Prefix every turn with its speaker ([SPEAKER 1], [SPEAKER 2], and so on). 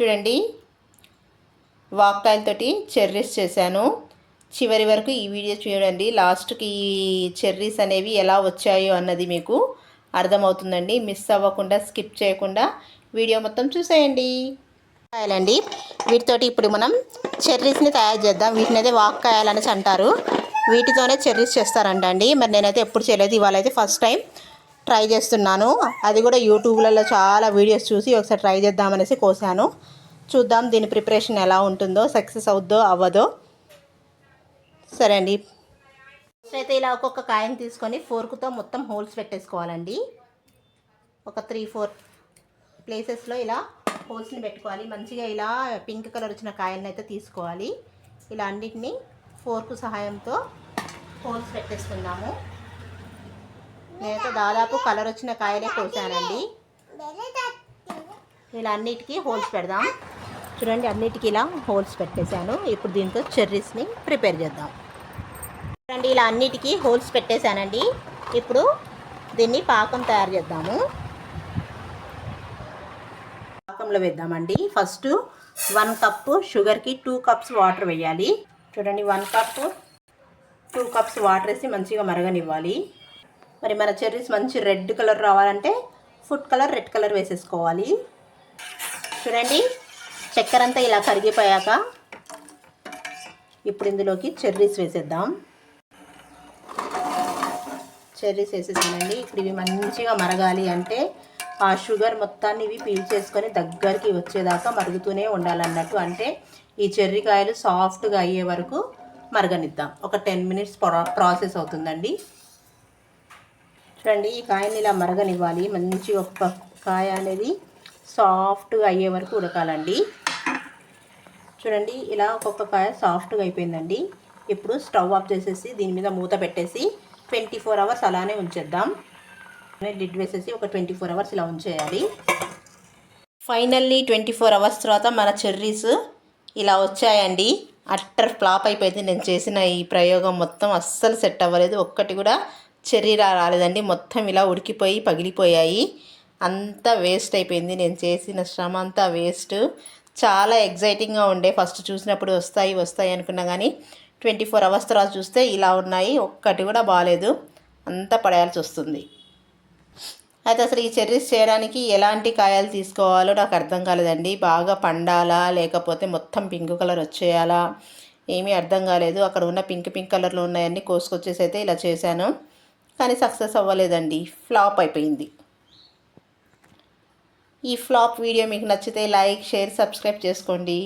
[SPEAKER 1] చూడండి. వాక్కాయలతోటి చెర్రీస్ చేశాను. చివరి వరకు ఈ వీడియో చూడండి. లాస్ట్కి ఈ చెర్రీస్ అనేవి ఎలా వచ్చాయో అన్నది మీకు అర్థమవుతుందండి. మిస్ అవ్వకుండా స్కిప్ చేయకుండా వీడియో మొత్తం చూసేయండి. కాయలండి వీటితోటి ఇప్పుడు మనం చెర్రీస్ని తయారు చేద్దాం. వీటిని అయితే వాక్కాయాలనేసి అంటారు. వీటితోనే చెర్రీస్ చేస్తారంటండి. మరి నేనైతే ఎప్పుడు చేయలేదు. ఇవాళ అయితే ఫస్ట్ టైం ట్రై చేస్తున్నాను. అది కూడా యూట్యూబ్లలో చాలా వీడియోస్ చూసి ఒకసారి ట్రై చేద్దామనేసి కోసాను. చూద్దాం దీని ప్రిపరేషన్ ఎలా ఉంటుందో సక్సెస్ అవుద్దో అవ్వదో. సరే అండి. ఫస్ట్ అయితే ఇలా ఒక్కొక్క కాయని తీసుకొని ఫోర్క్తో మొత్తం హోల్స్ పెట్టేసుకోవాలండి. ఒక త్రీ ఫోర్ ప్లేసెస్లో ఇలా హోల్స్ని పెట్టుకోవాలి. మంచిగా ఇలా పింక్ కలర్ వచ్చిన కాయలను అయితే తీసుకోవాలి. ఇలా అన్నిటినీ ఫోర్క్ సహాయంతో హోల్స్ పెట్టేసుకుందాము. నేనైతే దాదాపు కలర్ వచ్చిన కాయలే కోసానండి. ఇలా అన్నిటికీ హోల్స్ పెడదాం. చూడండి అన్నిటికీ ఇలా హోల్స్ పెట్టేశాను. ఇప్పుడు దీంతో చెర్రీస్ని ప్రిపేర్ చేద్దాం. చూడండి ఇలా అన్నిటికీ హోల్స్ పెట్టేశానండి. ఇప్పుడు దీన్ని పాకం తయారు చేద్దాము. పాకంలో వేద్దామండి. ఫస్ట్ వన్ కప్పు షుగర్కి టూ కప్స్ వాటర్ వేయాలి. చూడండి one cup two cups water వేసి మంచిగా మరగనివ్వాలి. మరి మన చెర్రీస్ మంచి రెడ్ కలర్ రావాలంటే ఫుడ్ కలర్ రెడ్ కలర్ వేసేసుకోవాలి. చూడండి చక్కెర అంతా ఇలా కరిగిపోయాక ఇప్పుడు ఇందులోకి చెర్రీస్ వేసేద్దాం. చెర్రీస్ వేసేసానండి ఇప్పుడు ఇవి మంచిగా మరగాలి అంటే ఆ షుగర్ మొత్తాన్ని ఇవి పీల్ చేసుకొని దగ్గరికి వచ్చేదాకా మరుగుతూనే ఉండాలన్నట్టు అంటే ఈ చెర్రీకాయలు సాఫ్ట్గా అయ్యే వరకు మరగనిద్దాం. ఒక టెన్ మినిట్స్ ప్రాసెస్ అవుతుందండి. చూడండి ఈ కాయని ఇలా మరగనివ్వాలి. మంచి ఒక కాయ అనేది సాఫ్ట్గా అయ్యే వరకు ఉడకాలండి. చూడండి ఇలా ఒక్కొక్క కాయ సాఫ్ట్గా అయిపోయిందండి. ఇప్పుడు స్టవ్ ఆఫ్ చేసేసి దీని మీద మూత పెట్టేసి ట్వంటీ ఫోర్ అవర్స్ అలానే ఉంచేద్దాం. లిడ్ వేసేసి ఒక ట్వంటీ ఫోర్ అవర్స్ ఇలా ఉంచేయాలి. ఫైనల్లీ ట్వంటీ ఫోర్ అవర్స్ తర్వాత మన చెర్రీస్ ఇలా వచ్చాయండి. అట్టర్ ఫ్లాప్ అయిపోయింది. నేను చేసిన ఈ ప్రయోగం మొత్తం అస్సలు సెట్ అవ్వలేదు. ఒక్కటి కూడా చెర్రీ రాలేదండి. మొత్తం ఇలా ఉడికిపోయి పగిలిపోయాయి. అంతా వేస్ట్ అయిపోయింది. నేను చేసిన శ్రమ అంతా వేస్ట్. చాలా ఎగ్జైటింగ్గా ఉండే. ఫస్ట్ చూసినప్పుడు వస్తాయి వస్తాయి అనుకున్నా కానీ ట్వంటీ ఫోర్ అవర్స్ తర్వాత చూస్తే ఇలా ఉన్నాయి. ఒక్కటి కూడా బాగాలేదు అంతా పడేయాల్సి వస్తుంది. అయితే అసలు ఈ చెర్రీస్ చేయడానికి ఎలాంటి కాయలు తీసుకోవాలో నాకు అర్థం కాలేదండి. బాగా పండాలా? లేకపోతే మొత్తం పింక్ కలర్ వచ్చేయాలా? ఏమీ అర్థం కాలేదు. అక్కడ ఉన్న పింక్ పింక్ కలర్లో ఉన్నాయన్నీ కోసుకొచ్చేసి అయితే ఇలా చేశాను. కానీ సక్సెస్ అవ్వలేదండి. ఫ్లాప్ అయిపోయింది. ఈ ఫ్లాప్ వీడియో మీకు నచ్చితే లైక్ షేర్ సబ్స్క్రైబ్ చేసుకోండి.